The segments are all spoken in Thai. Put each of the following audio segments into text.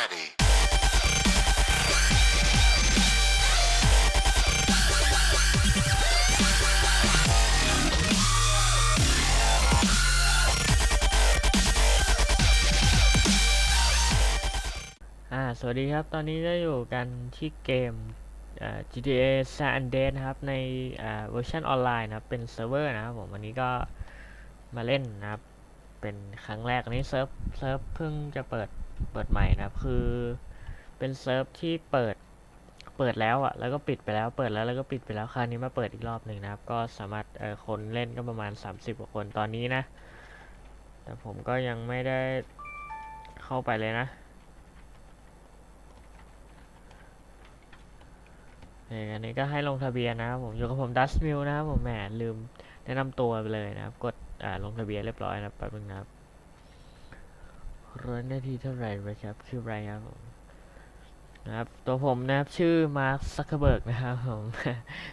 ready. อ่า สวัสดีครับ ตอนนี้ได้อยู่กันที่เกม GTA San Andreas นะครับ ในเวอร์ชันออนไลน์นะครับ เป็นเซิร์ฟเวอร์นะครับผม วันนี้ก็มาเล่นนะครับ เป็นครั้งแรก อันนี้เซิร์ฟ เซิร์ฟเพิ่งจะเปิด เปิดใหม่นะครับ คือเป็นเซิร์ฟที่เปิดเปิดแล้วอะ แล้วก็ปิดไปแล้ว เปิดแล้วแล้วก็ปิดไปแล้ว คราวนี้มาเปิดอีกรอบหนึ่งนะครับ ก็สามารถเอ่อคนเล่นก็ประมาณ 30กว่าคนตอนนี้นะ แต่ผมก็ยังไม่ได้เข้าไปเลยนะอันนี้ก็ให้ลงทะเบียนนะครับผมอยู่กับผมดัสมิลนะครับผมแหมลืมแนะนำตัวไปเลยนะครับ กดลงทะเบียนเรียบร้อยนะแป๊บนึงนะครับ ร้อยนาทีเท่าไหร่ไหมครับชื่อไรครับผมนะครับ ตัวผมนะครับชื่อมาร์คซักเคเบิร์กนะครับผม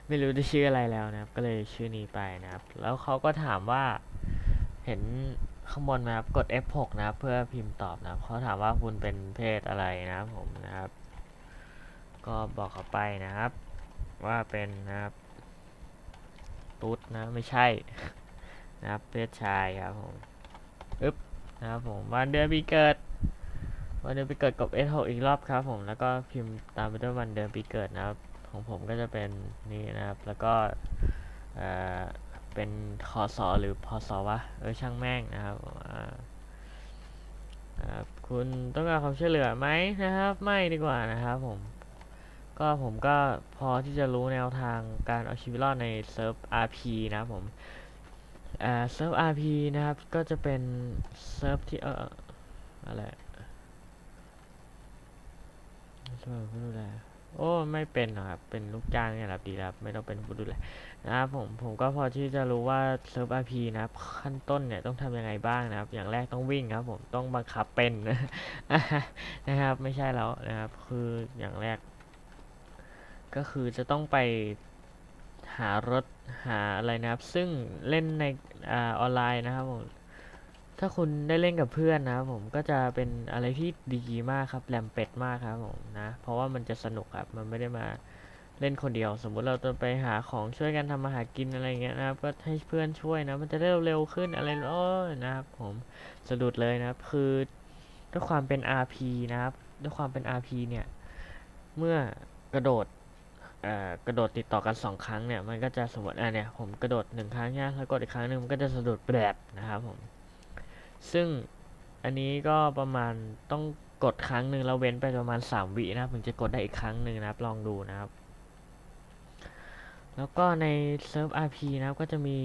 ไม่รู้จะชื่ออะไรแล้วนะครับ ก็เลยชื่อนี้ไปนะครับ แล้วเขาก็ถามว่า เห็นข้างบนไหมครับ กด F6 นะครับ เพื่อพิมพ์ตอบนะครับเขาถามว่าคุณเป็นเพศอะไรนะครับผมนะครับ ก็บอกเขาไปนะครับ ว่าเป็นนะครับ ตุ๊ดนะไม่ใช่นะครับเพศชายครับผม นะครับผมวันเดือนปีเกิด วันเดือนปีเกิดกด S6 อีกรอบครับผมแล้วก็พิมพ์ตามไปด้วยวันเดือนปีเกิดนะครับ ของผมก็จะเป็นนี่นะครับ แล้วก็เป็นคศหรือพศวะเออช่างแม่งนะครับครับคุณต้องการความช่วยเหลือไหมนะครับ ไม่ดีกว่านะครับผมก็ผมก็พอที่จะรู้แนวทางการเอาชีวิตรอดในเซิร์ฟ RP นะครับผม อ่าเซิร์ฟ RP นะครับ ก็จะเป็นเซิร์ฟที่เอออะไรช่วยผู้ดูแลโอ้ไม่เป็นหรอกครับ เป็นลูกจ้างเนี่ยแหละดีครับ ไม่ต้องเป็นผู้ดูแลนะครับผมผมก็พอที่จะรู้ว่าเซิร์ฟ RP นะครับ ขั้นต้นเนี่ยต้องทำยังไงบ้างนะครับ อย่างแรกต้องวิ่งครับ ผมต้องบังคับเป็นนะครับ ไม่ใช่แล้วนะครับ คืออย่างแรก ก็คือจะต้องไป หารถหาอะไรนะครับ ซึ่งเล่นในอออนไลน์นะครับผมถ้าคุณได้เล่นกับเพื่อนนะครับผมก็จะเป็นอะไรที่ดีมากครับแหลมเป็ดมากครับผมนะเพราะว่ามันจะสนุกครับมันไม่ได้มาเล่นคนเดียว สมมุติเราจะไปหาของช่วยกันทำมาหากินอะไรเงี้ยนะครับก็ให้เพื่อนช่วยนะ มันจะได้เร็วขึ้นอะไรโอ้นะครับผมสะดุดเลยนะครับคือด้วยความเป็น RP นะครับ ด้วยความเป็น RP เนี่ย เมื่อกระโดด กระโดดติดต่อกันสองครั้งเนี่ยมันก็จะสมมติอะเนี่ยผมกระโดดหนึ่งครั้งเนี่ยแล้วกดอีกครั้งหนึ่งมันก็จะสะดุดแบบนะครับผมซึ่งอันนี้ก็ประมาณต้องกดครั้งหนึ่งแล้วเว้นไปประมาณ 3 วินะครับถึงจะกดได้อีกครั้งหนึ่งนะครับลองดูนะครับ แล้วก็ในเซิร์ฟ RP นะครับก็จะมี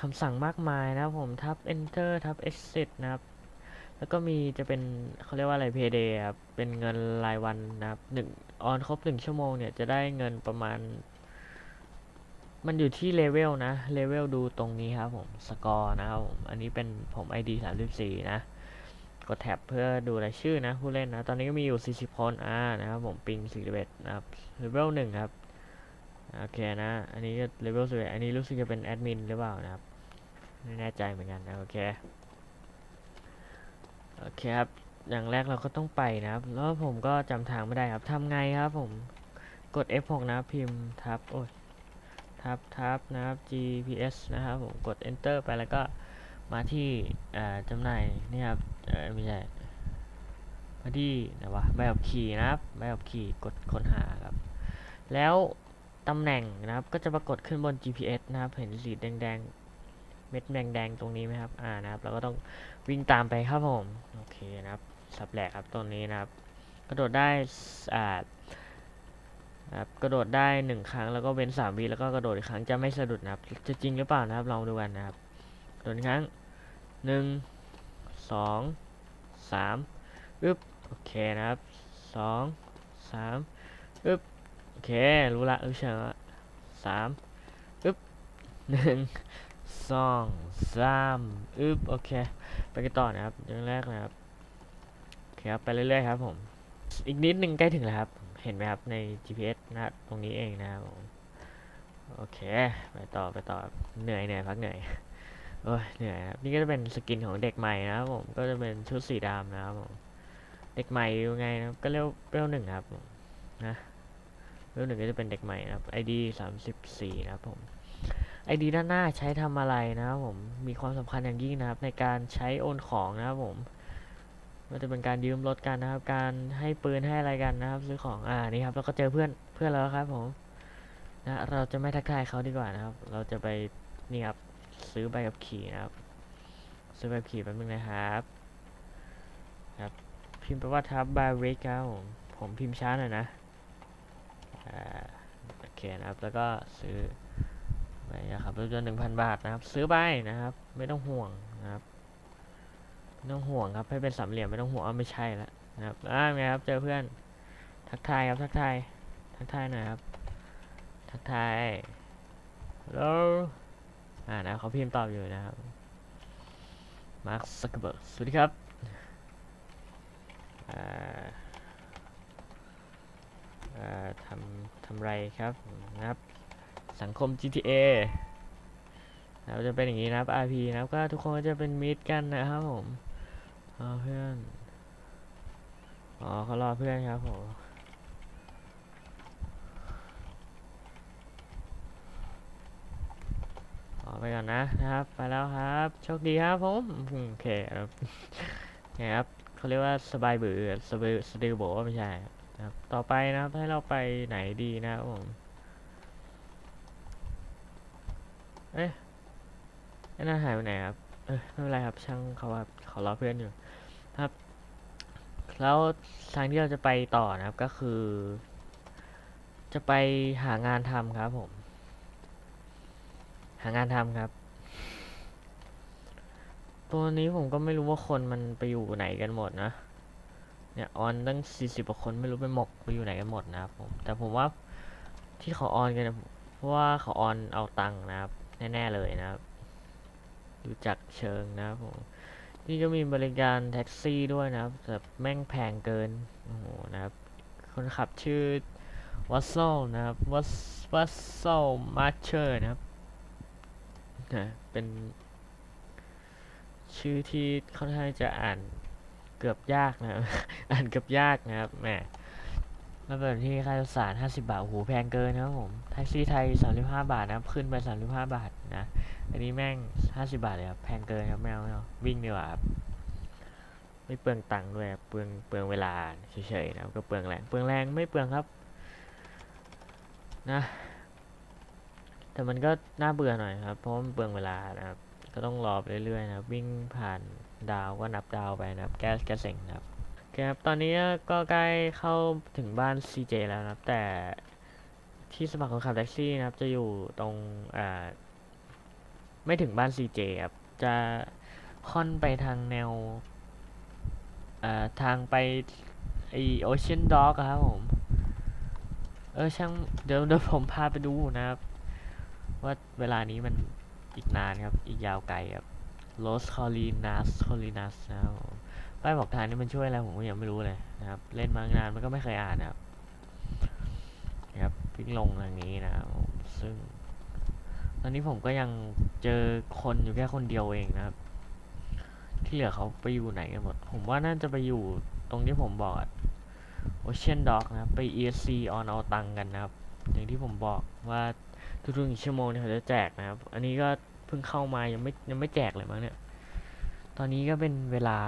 คำสั่งมากมายนะครับผมทับ enter ทับ exit นะครับ แล้วก็มีจะเป็นเขาเรียกว่าอะไร payday ครับ เป็นเงินรายวันนะครับหนึ่งออนครบหนึ่งชั่วโมงเนี่ยจะได้เงินประมาณ มันอยู่ที่เลเวลนะ เลเวลดูตรงนี้ครับผมสกอร์นะครับผมอันนี้เป็นผม ID 34 นะ กดแท็บเพื่อดูรายชื่อนะ ผู้เล่นนะ ตอนนี้ก็มีอยู่ 40 คนอ่านะครับผมปิง41นะครับเลเวล1ครับ โอเคนะ อันนี้ก็เลเวล11อันนี้รู้สึกจะเป็นแอดมินหรือเปล่านะครับ ไม่แน่ใจเหมือนกันนะ โอเค โอเคครับ อย่างแรกเราก็ต้องไปนะครับ แล้วผมก็จำทางไม่ได้ครับทำไงครับผม กด F6 นะครับพิมพ์ทับ โอ้ย ทับทับนะครับ GPS นะครับผม กด Enter ไปแล้วก็มาที่จำหน่ายนี่ครับเออไม่ใช่มาที่ไหนวะใบขับขี่นะครับใบขับขี่กดค้นหาครับ แล้วตำแหน่งนะครับก็จะปรากฏขึ้นบน GPS นะครับ เห็นสีแดงๆ เม็ดแดงๆตรงนี้ไหมครับ อ่านะครับ เราก็ต้องวิ่งตามไปครับผม โอเคนะครับ สับแหลกครับตรงนี้นะครับ กระโดดได้ อ่าครับกระโดดได้หนึ่งครั้งแล้วก็เว้นสามวิแล้วก็กระโดดอีกครั้งจะไม่สะดุดนะครับ จะจริงหรือเปล่านะครับลองดูกันนะครับโดดครั้งหนึ่งสองสามอึ๊บโอเคนะครับสองสามอึ๊บโอเครู้ละรู้เชิงละสามอึ๊บหนึ่ง สองสามอึ๊บโอเค ไปกันต่อนะครับอย่างแรกนะครับโอเคครับไปเรื่อยๆครับผม อีกนิดนึงใกล้ถึงแล้วครับ เห็นไหมครับใน GPS นะตรงนี้เองนะครับผมโอเค ไปต่อไปต่อเหนื่อยเหนื่อยพักเหนื่อยโอ้ยเหนื่อยครับนี่ก็จะเป็นสกินของเด็กใหม่นะครับผมก็จะเป็นชุดสีดำนะครับผมเด็กใหม่ยังไงนะก็เรียกเรียกหนึ่งครับผมนะเรียกหนึ่งก็จะเป็นเด็กใหม่นะครับ ID สามสิบสี่นะครับผม ID ด้านหน้าใช้ทำอะไรนะครับผม มีความสำคัญอย่างยิ่งนะครับ ในการใช้โอนของนะครับผมว่าจะเป็นการยืมรถกันนะครับ การให้ปืนให้อะไรกันนะครับ ซื้อของอ่านี่ครับเราก็เจอเพื่อนเพื่อนแล้วครับผมนะเราจะไม่ทักทายเขาดีกว่านะครับ เราจะไปนี่ครับซื้อใบขับขี่นะครับ ซื้อใบขับขี่แป๊บนึงนะครับครับ พิมพ์ไปว่าทับบาริกครับผมผมพิมพ์ช้าหน่อยนะอ่าโอเคนะครับแล้วก็ซื้อ ไปนะครับรถยนต์หนึ่งพันบาทนะครับ ซื้อไปนะครับ ไม่ต้องห่วงนะครับไม่ต้องห่วงครับ ให้เป็นสามเหลี่ยมไม่ต้องห่วงว่าไม่ใช่แล้วนะครับอ่าไงครับเจอเพื่อน ทักทายครับทักทายทักทายหน่อยครับ ทักทายแล้วอ่านะเขาพิมพ์ตอบอยู่นะครับมาร์คซักเบิร์กสวัสดีครับอ่าอ่าทำทำไรครับนะครับ สังคม GTA นะครับจะเป็นอย่างนี้นะครับ RP นะครับก็ทุกคนก็จะเป็นมิตรกันนะครับผมอ๋อเพื่อน อ๋อเขารอเพื่อนครับผมออกไปก่อนนะนะครับ ไปแล้วครับ โชคดีครับผมโอเคครับไงครับเขาเรียกว่าสบายบือสบายสติลโบไม่ใช่ครับ ต่อไปนะครับให้เราไปไหนดีนะครับผม เอ๊ะไอ้นั่นหายไปไหนครับ เออไม่เป็นไรครับช่างเขาว่าเขารอเพื่อนอยู่ครับ แล้วทางที่เราจะไปต่อนะครับก็คือ จะไปหางานทำครับผม หางานทำครับ ตัวนี้ผมก็ไม่รู้ว่าคนมันไปอยู่ไหนกันหมดนะเนี่ยออนตั้งสี่สิบกว่าคนไม่รู้ไปหมกไปอยู่ไหนกันหมดนะครับผมแต่ผมว่าที่เขาออนกันเพราะว่าเขาออนเอาตังค์นะครับ แน่ ๆ เลยนะครับดูจากเชิงนะครับผมนี่ก็มีบริการแท็กซี่ด้วยนะครับแต่แม่งแพงเกินโอ้โหนะครับ คนขับชื่อวัสโซนะครับวัสวัสโซมาเชอร์นะครับนะเป็นชื่อที่ค่อนข้างจะอ่านเกือบยากนะครับอ่านเกือบยากนะครับแหม แล้วแบบที่ค่าโดยสาร 50 บาท โอ้โห แพงเกินนะครับผม แท็กซี่ไทย 35 บาทนะครับ ขึ้นไป 35 บาทนะ อันนี้แม่ง 50 บาทเลยครับ แพงเกินครับไม่เอาไม่เอาวิ่งดีกว่าครับ ไม่เปลืองตังค์ด้วยเปลืองเปลืองเวลาเฉยๆนะครับ ก็เปลืองแรง เปลืองแรงไม่เปลืองครับ นะ แต่มันก็น่าเบื่อหน่อยครับ เพราะมันเปลืองเวลานะครับ ก็ต้องรอไปเรื่อยๆนะครับ วิ่งผ่านดาวก็นับดาวไปนะครับ แก้แก้เซ็งนะครับ คครับ ตอนนี้ก็ใกล้เข้าถึงบ้าน CJ แล้วนะครับ แต่ที่สมัครคนขับแท็กซี่นะครับ จะอยู่ตรงอ่าไม่ถึงบ้าน CJ ครับ จะค่อนไปทางแนวอ่าทางไปไอโอเชียนด็อกครับผม เออช่างเดี๋ยวเดี๋ยวผมพาไปดูนะครับ ว่าเวลานี้มันอีกนานครับ อีกยาวไกลครับ Los Colinas Colinas นะครับ ป้ายบอกทางนี่มันช่วยอะไรผมก็ยังไม่รู้เลยนะครับ เล่นมานานมันก็ไม่เคยอ่านนะครับนะครับวิ่งลงทางนี้นะครับซึ่ง ตอนนี้ผมก็ยังเจอคนอยู่แค่คนเดียวเองนะครับ ที่เหลือเขาไปอยู่ไหนกันหมด ผมว่าน่าจะไปอยู่ตรงที่ผมบอกโอเชียนด็อกนะครับ ไป ESC on เอาตังกันนะครับ อย่างที่ผมบอกว่าทุกๆหนึ่งชั่วโมงเนี่ยเขาจะแจกนะครับ อันนี้ก็เพิ่งเข้ามายังไม่ยังไม่แจกเลยมั้งเนี่ย ตอนนี้ก็เป็นเวลา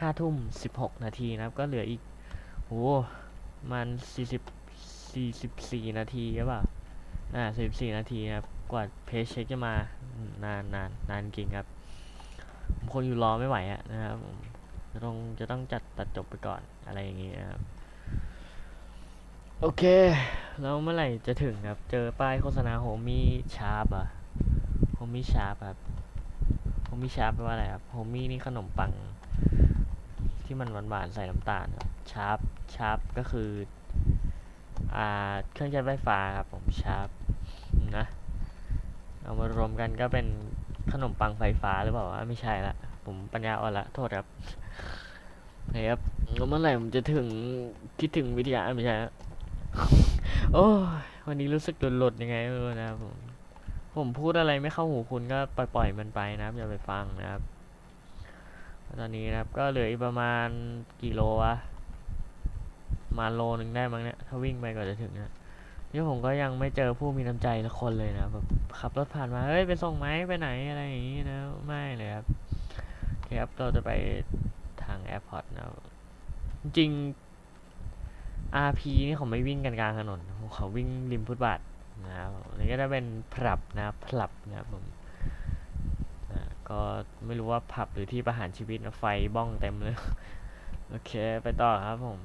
ห้าทุ่มสิบหกนาทีนะครับ ก็เหลืออีกโหมันสี่สิบสี่สิบสี่นาทีหรือเปล่าอ่าสี่สิบสี่นาทีนะครับ กว่าเพจเช็คจะมานานนานนานจริงครับ คนอยู่รอไม่ไหวอะนะครับจะต้องจะต้องจัดตัดจบไปก่อนอะไรอย่างงี้นะครับ โอเค แล้วเมื่อไหร่จะถึงครับ เจอป้ายโฆษณาโฮมี่ชาร์ปอะโฮมี่ชาร์ปครับโฮมี่ชาร์ปแปลว่าอะไรครับโฮมี่นี่ขนมปัง ที่มันหวานๆ ใส่น้ำตาลครับชาร์ปชาร์ปก็คืออ่าเครื่องใช้ไฟฟ้าครับผมชาร์ปนะเอามารวมกันก็เป็นขนมปังไฟฟ้าหรือเปล่าไม่ใช่ละผมปัญญาอ่อนละโทษครับโอเคครับแล้วเมื่อไหร่ผมจะถึงคิดถึงวิทยาไม่ใช่โอ้ยวันนี้รู้สึกหลดๆยังไงไม่รู้นะครับผมผมพูดอะไรไม่เข้าหูคุณก็ปล่อยๆมันไปนะครับอย่าไปฟังนะครับ ตอนนี้นะครับก็เหลืออีกประมาณกี่โลวะมาโลนึงได้มั้งเนี่ยถ้าวิ่งไปก่อนจะถึงนะนี่ผมก็ยังไม่เจอผู้มีน้ำใจสักคนเลยนะแบบขับรถผ่านมาเฮ้ยไปส่งไหมไปไหนอะไรอย่างงี้นะไม่เลยครับโอเคครับเราจะไปทางแอร์พอร์ตนะจริง RP นี่เขาไม่วิ่งกันกลางถนนเขาวิ่งริมฟุตบาทนะครับนนี้ก็จะเป็นผับนะครับผับนะครับผม ก็ไม่รู้ว่าผับหรือที่ประหารชีวิตนะไฟบ้องเต็มเลย โอเคไปต่อครับผม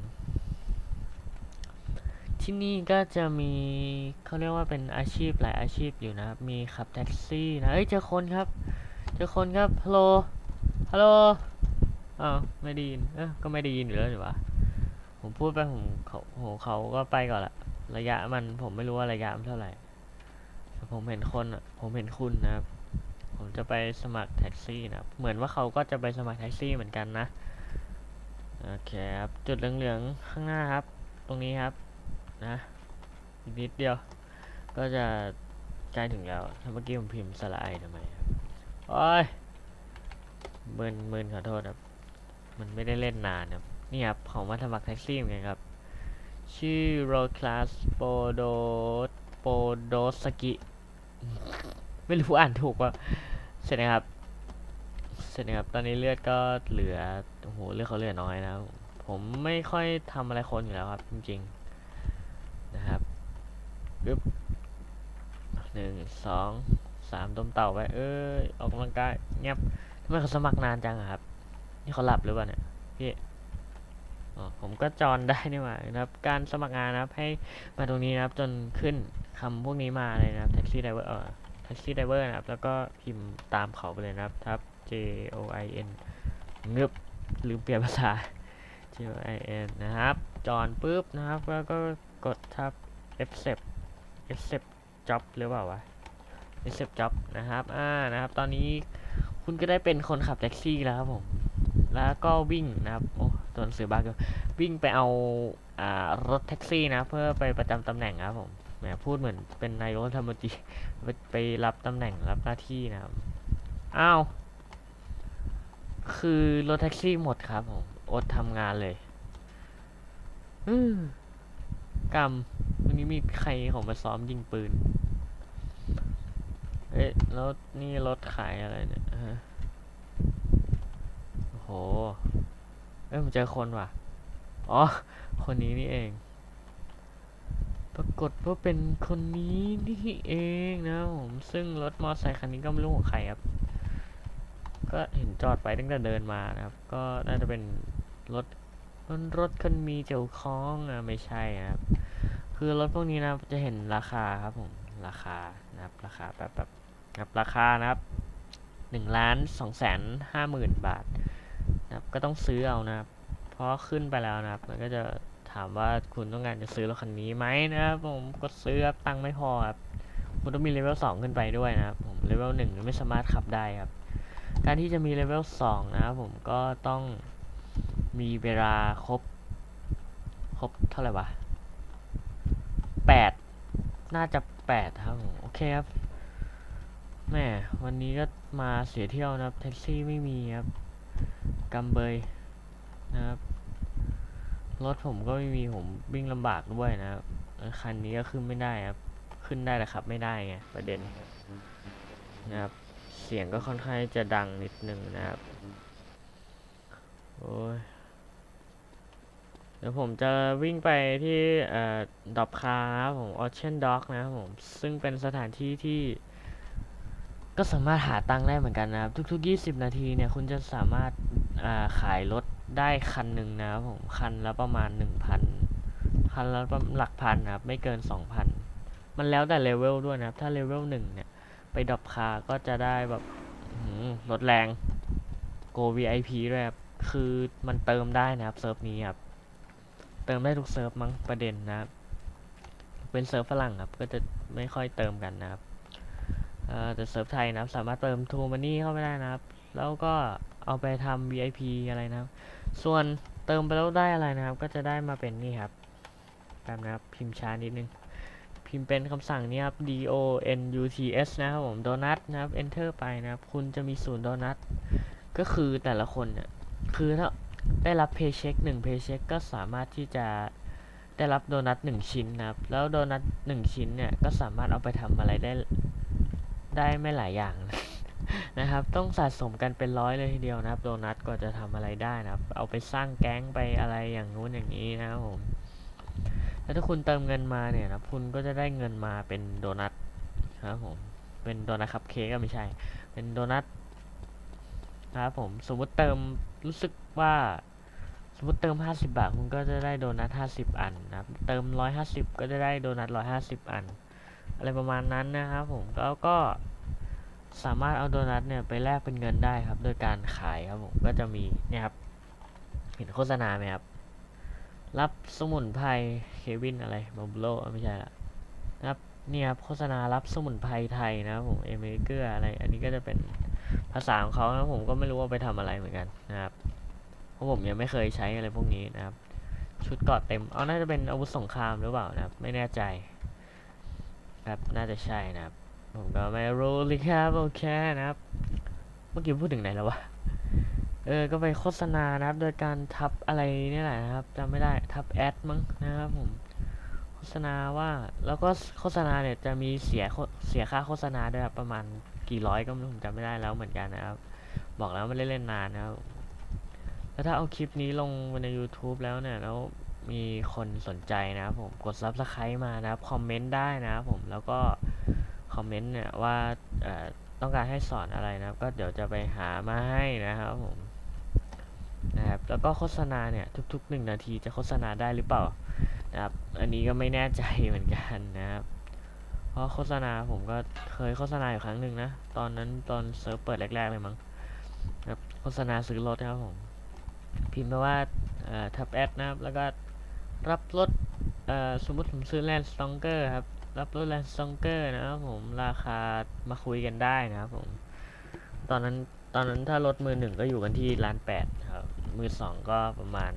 ที่นี่ก็จะมีเขาเรียกว่าเป็นอาชีพหลายอาชีพอยู่นะครับ มีขับแท็กซี่นะ เอ้ยเจอคนครับ เจอคนครับ ฮัลโหล ฮัลโหลอ้าวไม่ได้ยินเออก็ไม่ได้ยินอยู่แล้วหรือวะผมพูดไปผมเขาโหเขาก็ไปก่อนละ ระยะมันผมไม่รู้ว่าระยะมันเท่าไหร่แต่ผมเห็นคนอะ ผมเห็นคุณนะครับ ผมจะไปสมัครแท็กซี่นะครับเหมือนว่าเขาก็จะไปสมัครแท็กซี่เหมือนกันนะโอเคครับจุดเหลืองๆข้างหน้าครับ ตรงนี้ครับนะอีกนิดเดียว ก็จะใกล้ถึงแล้วถ้าเมื่อกี้ผมพิมพ์สระไอทำไมครับโอ้ยเมินเมินขอโทษครับ มันไม่ได้เล่นนานครับ นี่ครับเขามาสมัครแท็กซี่เหมือนกันครับ ชื่อ Road Class Podo Podosaki ไม่รู้อ่านถูกว่า เสร็จนะครับ เสร็จนะครับ ตอนนี้เลือดก็เหลือ โอ้โห เลือดเขาเหลือน้อยนะ ผมไม่ค่อยทำอะไรคนอยู่แล้วครับ จริงๆ นะครับปึ๊บหนึ่งสองสามต้มเต่าไป เอ้ย ออกกำลังกายเงียบทำไมเขาสมัครนานจังอะครับ นี่เขาหลับหรือเปล่าเนี่ย พี่ออผมก็จอนได้นี่หว่านะครับ การสมัครงานนะครับให้มาตรงนี้นะครับ จนขึ้นคำพวกนี้มาเลยนะครับแท็กซี่ไดเวอร์ ท็กซี่ไดเวอร์นะครับ แล้วก็พิมพ์ตามเขาไปเลยนะครับทับ J O I N เงึบลืมเปลี่ยนภาษา J O I N นะครับ จอนปุ๊บนะครับ แล้วก็กดทับ accept accept job หรือเปล่าวะ accept job นะครับ อ่า นะครับ ตอนนี้คุณก็ได้เป็นคนขับแท็กซี่แล้วครับผม แล้วก็วิ่งนะครับ โอ้ตัวหนังสือบาร์ก็วิ่งไปเอา อ่า รถแท็กซี่นะ เพื่อไปประจำตำแหน่งครับผม แหมพูดเหมือนเป็นนายกรัฐมนตรีไปไปรับตำแหน่งรับหน้าที่นะครับ อ้าว คือรถแท็กซี่หมดครับผมอดทำงานเลยกรรมวันนี้มีใครของมาซ้อมยิงปืน เอ๊ะแล้วนี่รถขายอะไรเนี่ยโอ้โห เอ้ยผมเจอคนว่ะ อ๋อ คนนี้นี่เอง ปรากฏว่าเป็นคนนี้นี่เองนะผมซึ่งรถมอเตอร์ไซค์คันนี้ก็ไม่รู้ของใครครับ ก็เห็นจอดไปตั้งแต่เดินมานะครับ ก็น่าจะเป็นรถรถคันมีเจ้าของอะไม่ใช่นะครับ คือรถพวกนี้นะจะเห็นราคาครับผมราคานะครับราคาแบบแบบครับราคานะครับหนึ่งล้านสองแสนห้าหมื่นบาทนะครับก็ต้องซื้อเอานะครับเพราะขึ้นไปแล้วนะครับ มันก็จะ ถามว่าคุณต้องการจะซื้อรถคันนี้ไหมนะครับผมก็ซื้อครับตังค์ไม่พอครับคุณต้องมีเลเวลสองขึ้นไปด้วยนะครับผมเลเวลหนึ่งไม่สามารถขับได้ครับ การที่จะมีเลเวลสองนะครับผมก็ต้องมีเวลาครบ ครบเท่าไหร่วะแปดน่าจะแปดครับผมโอเคครับแม่วันนี้ก็มาเสียเที่ยวนะครับแท็กซี่ไม่มีครับกำเบยนะครับ รถผมก็ไม่มีผมวิ่งลำบากด้วยนะครับคันนี้ก็ขึ้นไม่ได้ครับ ขึ้นได้แต่ขับไม่ได้ไงประเด็นนะครับ เสียงก็ค่อนข้างจะดังนิดนึงนะครับ โอ้ยเดี๋ยวผมจะวิ่งไปที่เอ่อดอบคาร์ครับผม Ocean Dock นะครับผม ซึ่งเป็นสถานที่ที่ ก็สามารถหาตังค์ได้เหมือนกันนะครับ ทุกๆ 20 นาทีเนี่ย คุณจะสามารถอ่าขายรถ ได้คันหนึ่งนะครับผมคันละประมาณ1,000คันละประหลักพันนะครับไม่เกิน2,000มันแล้วแต่เลเวลด้วยนะครับถ้าเลเวลหนึ่งเนี่ยไปดรอปคาร์ก็จะได้แบบอื้อหือรถแรง Go VIP ด้วยครับคือมันเติมได้นะครับเซิร์ฟนี้ครับเติมได้ทุกเซิร์ฟมั้งประเด็นนะครับ เป็นเซิร์ฟฝรั่งครับก็จะไม่ค่อยเติมกันนะครับแต่เซิร์ฟไทยนะครับสามารถเติมทูมันนี่เข้าไปได้นะครับ แล้วก็ เอาไปทำ VIP อะไรนะครับ ส่วนเติมไปแล้วได้อะไรนะครับ ก็จะได้มาเป็นนี่ครับแป๊บนะครับ พิมพ์ช้านิดนึง พิมพ์เป็นคำสั่งนี้ครับ D O N U T S นะครับผมโดนัทนะครับ enter ไปนะครับ คุณจะมีศูนย์โดนัทก็คือแต่ละคนเนี่ยคือถ้าได้รับเพย์เช็คหนึ่งเพย์เช็คก็สามารถที่จะได้รับโดนัทหนึ่งชิ้นนะครับ แล้วโดนัทหนึ่งชิ้นเนี่ย ก็สามารถเอาไปทำอะไรได้ได้ไม่หลายอย่างนะ ครับ ต้องสะสมกันเป็นร้อยเลยทีเดียวนะครับ โดนัทกว่าจะทำอะไรได้นะครับ เอาไปสร้างแก๊งไปอะไรอย่างนู้นอย่างนี้นะครับผม แล้วถ้าคุณเติมเงินมาเนี่ยนะคุณก็จะได้เงินมาเป็นโดนัทครับผม เป็นโดนัทคัพเค้กก็ไม่ใช่ เป็นโดนัทนะครับผม สมมติเติมรู้สึกว่าสมมติเติม 50 บาท คุณก็จะได้โดนัท 50 อันนะครับ เติม 150 ก็จะได้โดนัท 150 อัน อะไรประมาณนั้นนะครับผม แล้วก็ สามารถเอาโดนัทเนี่ยไปแลกเป็นเงินได้ครับ โดยการขายครับผมก็จะมีเนี่ยครับเห็นโฆษณาไหมครับ รับสมุนไพรเควินอะไรมาบุโลไม่ใช่ละนะครับเนี่ยครับโฆษณารับสมุนไพรไทยนะครับผมเอเมริเกอร์อะไร อันนี้ก็จะเป็นภาษาของเขานะผมก็ไม่รู้ว่าไปทำอะไรเหมือนกันนะครับเพราะผมยังไม่เคยใช้อะไรพวกนี้นะครับ ชุดเกราะเต็มเอาน่าจะเป็นอาวุธสงครามหรือเปล่านะครับ ไม่แน่ใจครับน่าจะใช่นะครับ ผมก็ไม่รู้เลยครับโอเคนะครับ เมื่อกี้พูดถึงไหนแล้ววะ เออ ก็ไปโฆษณานะครับ โดยการทับอะไรนี่แหละนะครับจำไม่ได้ทับแอดมั้งนะครับผม โฆษณาว่า แล้วก็โฆษณาเนี่ยจะมีเสียเสียค่าโฆษณาด้วยประมาณกี่ร้อยก็ผมจำไม่ได้แล้วเหมือนกันนะครับ บอกแล้วไม่ได้เล่นนานนะครับ แล้วถ้าเอาคลิปนี้ลงใน YouTube แล้วเนี่ยแล้วมีคนสนใจนะครับผมกด Subscribe มานะครับ คอมเมนต์ได้นะครับผมแล้วก็ คอมเมนต์เนี่ยว่าต้องการให้สอนอะไรนะครับ ก็เดี๋ยวจะไปหามาให้นะครับผมนะครับแล้วก็โฆษณาเนี่ยทุกๆหนึ่งนาทีจะโฆษณาได้หรือเปล่านะครับ อันนี้ก็ไม่แน่ใจเหมือนกันนะครับ เพราะโฆษณาผมก็เคยโฆษณาอยู่ครั้งหนึ่งนะ ตอนนั้นตอนเซิร์ฟเปิดแรกๆเลยมั้งครับโฆษณาซื้อรถนะครับผม พิมพ์ไปว่าทับแอดนะครับ แล้วก็รับรถเอ่อสมมติผมซื้อแลนด์สตองเกอร์ครับ รับรถแลนด์สตองเกอร์นะครับผมราคามาคุยกันได้นะครับผม ตอนนั้นตอนนั้นถ้ารถมือหนึ่งก็อยู่กันที่ล้านแปดครับ มือสองก็ประมาณ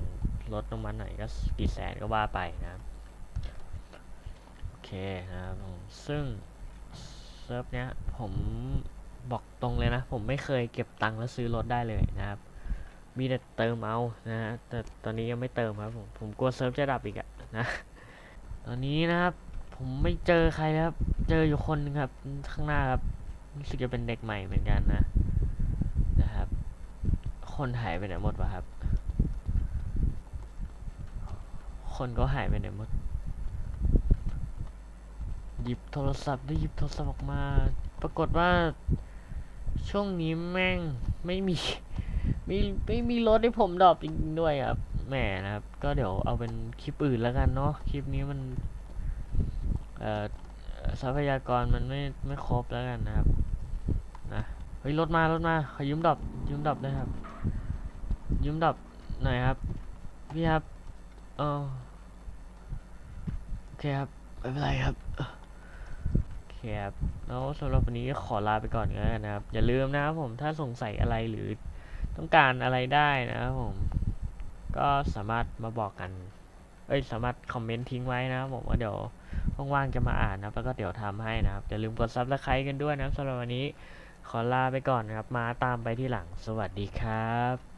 ลดลงมาหน่อยก็กี่แสนก็ว่าไปนะครับโอเคนะครับผมซึ่งเซิร์ฟเนี้ยผมบอกตรงเลยนะ ผมไม่เคยเก็บตังค์แล้วซื้อรถได้เลยนะครับมีแต่เติมเอานะฮะแต่ตอนนี้ยังไม่เติมครับผมผมกลัวเซิร์ฟจะดับอีกอะนะ ตอนนี้นะครับ ผมไม่เจอใครแล้วครับ เจออยู่คนหนึงครับ ข้างหน้าครับรู้สึกจะเป็นเด็กใหม่เหมือนกันนะ นะครับ คนหายไปไหนหมดวะครับ คนก็หายไปไหนหมด หยิบโทรศัพท์ได้หยิบโทรศัพท์ออกมา ปรากฏว่าช่วงนี้แม่งไม่มีไม่ไม่มีรถให้ผมดรอปจริงด้วยครับแหมนะครับ ก็เดี๋ยวเอาเป็นคลิปอื่นแล้วกันเนาะคลิปนี้มัน ทรัพยากรมันไม่ไม่ครบแล้วกันนะครับนะเฮ้ยรถมารถมาขอยืมดรอปยืมดรอปด้วยครับ ยืมดรอปหน่อยครับพี่ครับเออโอเคครับไม่เป็นไรครับโอเคครับแล้วสำหรับวันนี้ก็ขอลาไปก่อนแล้วกันนะครับ อย่าลืมนะครับผมถ้าสงสัยอะไรหรือต้องการอะไรได้นะครับผมก็สามารถมาบอกกัน เอ้ยสามารถคอมเมนต์ทิ้งไว้นะครับผมว่าเดี๋ยวว่างๆจะมาอ่านนะแล้วก็เดี๋ยวทำให้นะครับอย่าลืมกดซับสไครต์กันด้วยนะสำหรับวันนี้ขอลาไปก่อนนะครับ มาตามไปที่หลังสวัสดีครับ